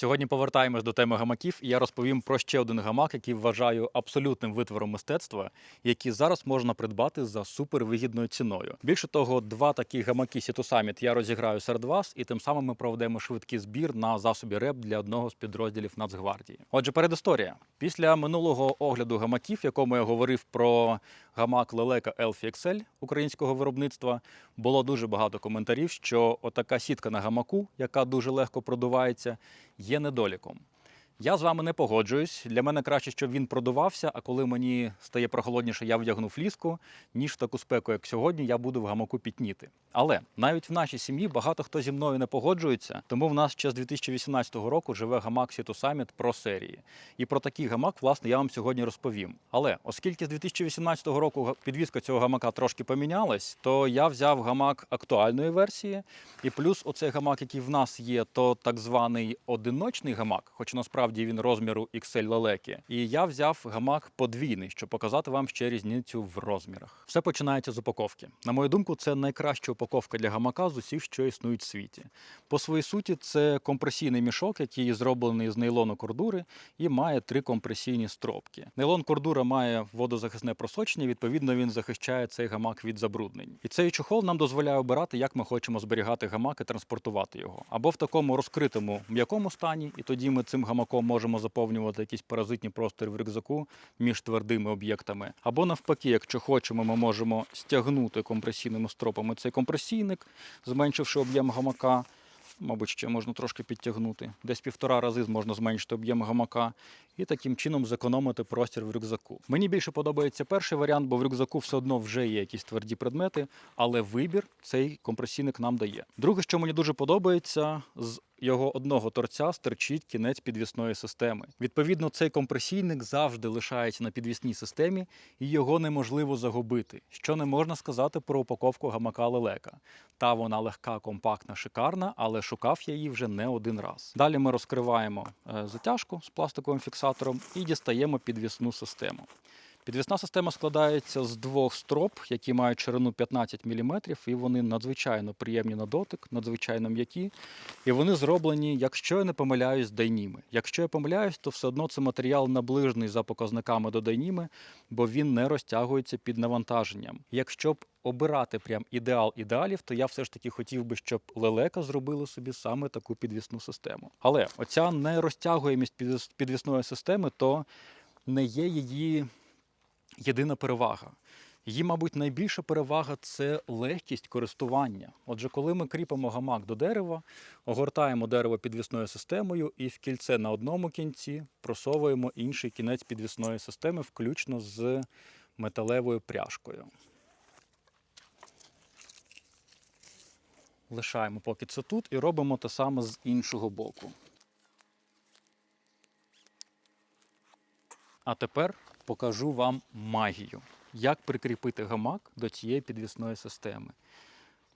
Сьогодні повертаємось до теми гамаків, і я розповім про ще один гамак, який вважаю абсолютним витвором мистецтва, який зараз можна придбати за супервигідною ціною. Більше того, два такі гамаки City Summit я розіграю серед вас, і тим самим ми проведемо швидкий збір на засобі РЕП для одного з підрозділів Нацгвардії. Отже, передісторія. Після минулого огляду гамаків, в якому я говорив про гамак Лелека Elfie XL українського виробництва, було дуже багато коментарів, що отака сітка на гамаку, яка дуже легко продувається, є недоліком. Я з вами не погоджуюсь. Для мене краще, щоб він продувався, а коли мені стає прохолодніше, я вдягну фліску, ніж в таку спеку, як сьогодні, я буду в гамаку пітніти. Але навіть в нашій сім'ї багато хто зі мною не погоджується, тому в нас ще з 2018 року живе гамак Сіту Summit Pro серії. І про такий гамак, власне, я вам сьогодні розповім. Але оскільки з 2018 року підвізка цього гамака трошки помінялась, то я взяв гамак актуальної версії, і плюс оцей гамак, який в нас є, то так званий одиночний гамак, хоч насправді він розміру XL лелеки. І я взяв гамак подвійний, щоб показати вам ще різницю в розмірах. Все починається з упаковки. На мою думку, це найкраща упаковка для гамака з усіх, що існують в світі. По своїй суті, це компресійний мішок, який зроблений з нейлону кордури і має три компресійні стропки. Нейлон кордура має водозахисне просочення, відповідно, він захищає цей гамак від забруднень. І цей чохол нам дозволяє обирати, як ми хочемо зберігати гамак і транспортувати його. Або в такому розкритому м'якому стані, і тоді ми цим гамаком можемо заповнювати якісь паразитні простори в рюкзаку між твердими об'єктами. Або навпаки, якщо хочемо, ми можемо стягнути компресійними стропами цей компресійник, зменшивши об'єм гамака. Мабуть, ще можна трошки підтягнути. Десь півтора рази можна зменшити об'єм гамака і таким чином зекономити простір в рюкзаку. Мені більше подобається перший варіант, бо в рюкзаку все одно вже є якісь тверді предмети, але вибір цей компресійник нам дає. Друге, що мені дуже подобається, з його одного торця стирчить кінець підвісної системи. Відповідно, цей компресійник завжди лишається на підвісній системі, і його неможливо загубити. Що не можна сказати про упаковку гамака лелека. Та вона легка, компактна, шикарна, але шукав я її вже не один раз. Далі ми розкриваємо е, затяжку з пластиковим фіксатором і дістаємо підвісну систему. Підвісна система складається з двох строп, які мають ширину 15 мм, і вони надзвичайно приємні на дотик, надзвичайно м'які. І вони зроблені, якщо я не помиляюсь, дайніми. Якщо я помиляюсь, то все одно це матеріал наближений за показниками до дайніми, бо він не розтягується під навантаженням. Якщо б обирати прям ідеал ідеалів, то я все ж таки хотів би, щоб лелека зробили собі саме таку підвісну систему. Але оця нерозтягуємість підвісної системи, то не є її єдина перевага. Її, мабуть, найбільша перевага це легкість користування. Отже, коли ми кріпимо гамак до дерева, огортаємо дерево підвісною системою і в кільце на одному кінці просовуємо інший кінець підвісної системи, включно з металевою пряжкою. Лишаємо поки це тут і робимо те саме з іншого боку. А тепер покажу вам магію. Як прикріпити гамак до цієї підвісної системи.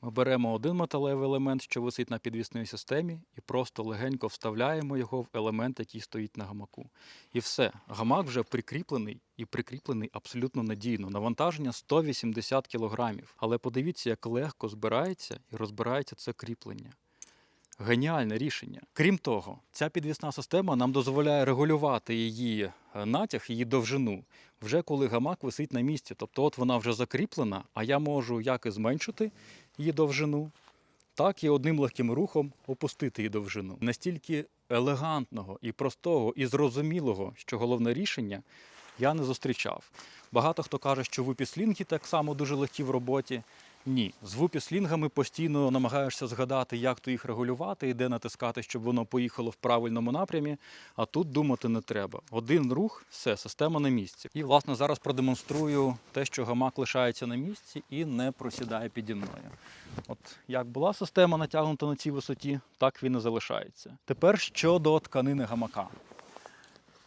Ми беремо один металевий елемент, що висить на підвісній системі, і просто легенько вставляємо його в елемент, який стоїть на гамаку. І все, гамак вже прикріплений і прикріплений абсолютно надійно. Навантаження 180 кг. Але подивіться, як легко збирається і розбирається це кріплення. Геніальне рішення. Крім того, ця підвісна система нам дозволяє регулювати її е, натяг, її довжину, вже коли гамак висить на місці. Тобто, от вона вже закріплена, а я можу як і зменшити її довжину, так і одним легким рухом опустити її довжину. Настільки елегантного і простого, і зрозумілого, що головне рішення, я не зустрічав. Багато хто каже, що випіслінги так само дуже легкі в роботі. Ні, з вупіслінгами постійно намагаєшся згадати, як то їх регулювати і де натискати, щоб воно поїхало в правильному напрямі. А тут думати не треба. Один рух, все, система на місці. І власне зараз продемонструю те, що гамак лишається на місці і не просідає піді мною. От як була система натягнута на цій висоті, так він і залишається. Тепер щодо тканини гамака.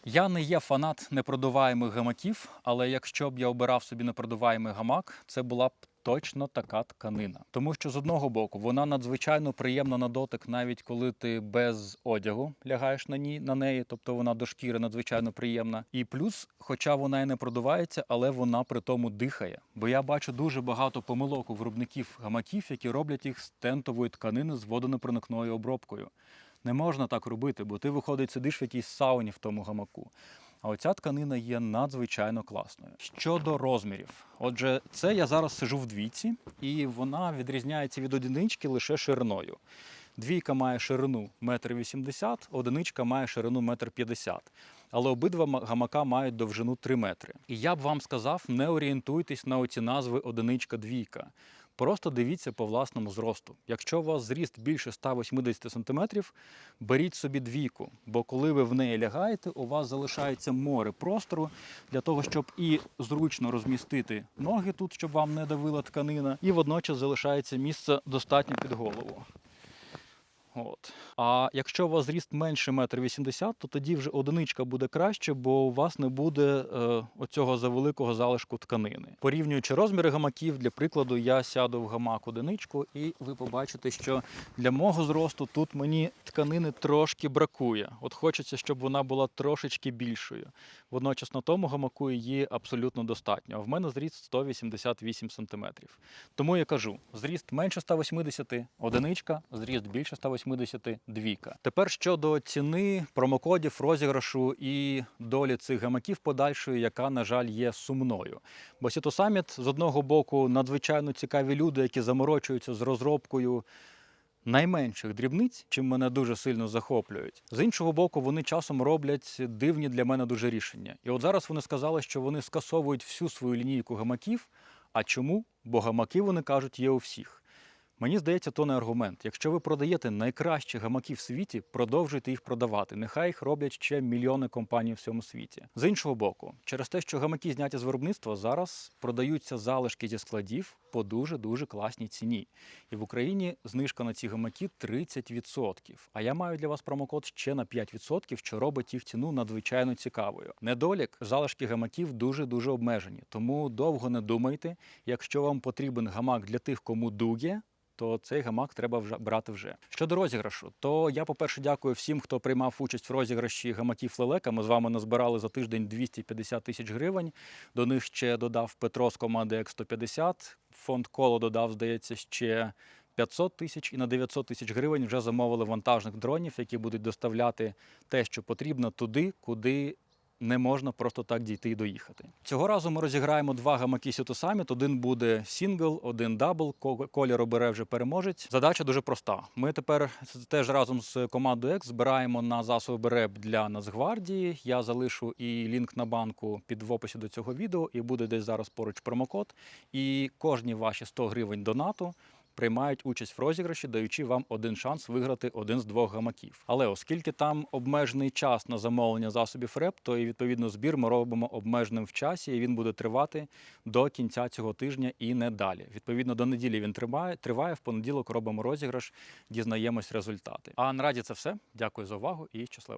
Я не є фанат непродуваємих гамаків, але якщо б я обирав собі непродуваємий гамак, це була б точно така тканина. Тому що з одного боку вона надзвичайно приємна на дотик, навіть коли ти без одягу лягаєш на ній на неї, тобто вона до шкіри надзвичайно приємна. І плюс, хоча вона і не продувається, але вона при тому дихає. Бо я бачу дуже багато помилок у виробників гамаків, які роблять їх з тентової тканини з водонепроникною обробкою. Не можна так робити, бо ти виходить, сидиш в якійсь сауні в тому гамаку. А оця тканина є надзвичайно класною. Щодо розмірів, отже, це я зараз сижу в двійці, і вона відрізняється від одинички лише шириною. Двійка має ширину 1,80 м, одиничка має ширину 1,50 м. Але обидва гамака мають довжину 3 метри. І я б вам сказав, не орієнтуйтесь на оці назви одиничка, двійка. Просто дивіться по власному зросту. Якщо у вас зріст більше 180 см, беріть собі двійку, бо коли ви в неї лягаєте, у вас залишається море простору для того, щоб і зручно розмістити ноги тут, щоб вам не давила тканина, і водночас залишається місце достатньо під голову. От. А якщо у вас зріст менше 1,80 м, то тоді вже одиничка буде краще, бо у вас не буде е, оцього завеликого залишку тканини. Порівнюючи розміри гамаків, для прикладу, я сяду в гамак одиничку, і ви побачите, що для мого зросту тут мені тканини трошки бракує. От хочеться, щоб вона була трошечки більшою. Водночас на тому гамаку її абсолютно достатньо. А в мене зріст 188 см. Тому я кажу: зріст менше 180, одиничка, зріст більше 180, двійка. Тепер щодо ціни, промокодів, розіграшу і долі цих гамаків подальшої, яка, на жаль, є сумною. Бо Сіто Саміт з одного боку надзвичайно цікаві люди, які заморочуються з розробкою найменших дрібниць, чим мене дуже сильно захоплюють. З іншого боку, вони часом роблять дивні для мене дуже рішення. І от зараз вони сказали, що вони скасовують всю свою лінійку гамаків. А чому? Бо гамаки, вони кажуть, є у всіх. Мені здається, то не аргумент. Якщо ви продаєте найкращі гамаки в світі, продовжуйте їх продавати. Нехай їх роблять ще мільйони компаній в всьому світі. З іншого боку, через те, що гамаки зняті з виробництва, зараз продаються залишки зі складів по дуже дуже класній ціні. І в Україні знижка на ці гамаки 30%. А я маю для вас промокод ще на 5%, що робить їх ціну надзвичайно цікавою. Недолік залишки гамаків дуже дуже обмежені. Тому довго не думайте. Якщо вам потрібен гамак для тих, кому дує, то цей гамак треба вже брати вже. Щодо розіграшу, то я, по-перше, дякую всім, хто приймав участь в розіграші гамаків Лелека. Ми з вами назбирали за тиждень 250 тисяч гривень. До них ще додав Петро з команди X150. Фонд коло додав, здається, ще 500 тисяч і на 900 тисяч гривень вже замовили вантажних дронів, які будуть доставляти те, що потрібно, туди, куди не можна просто так дійти і доїхати. Цього разу ми розіграємо два гамаки Сіто Саміт. Один буде сінгл, один дабл. Ко- Колір обере вже переможець. Задача дуже проста. Ми тепер теж разом з командою X збираємо на засоби РЕБ для Нацгвардії. Я залишу і лінк на банку під в описі до цього відео, і буде десь зараз поруч промокод. І кожні ваші 100 гривень донату приймають участь в розіграші, даючи вам один шанс виграти один з двох гамаків. Але оскільки там обмежений час на замовлення засобів РЕП, то і відповідно збір ми робимо обмеженим в часі, і він буде тривати до кінця цього тижня і не далі. Відповідно, до неділі він триває. Триває в понеділок. Робимо розіграш, дізнаємось результати. А наразі це все. Дякую за увагу і щасливо.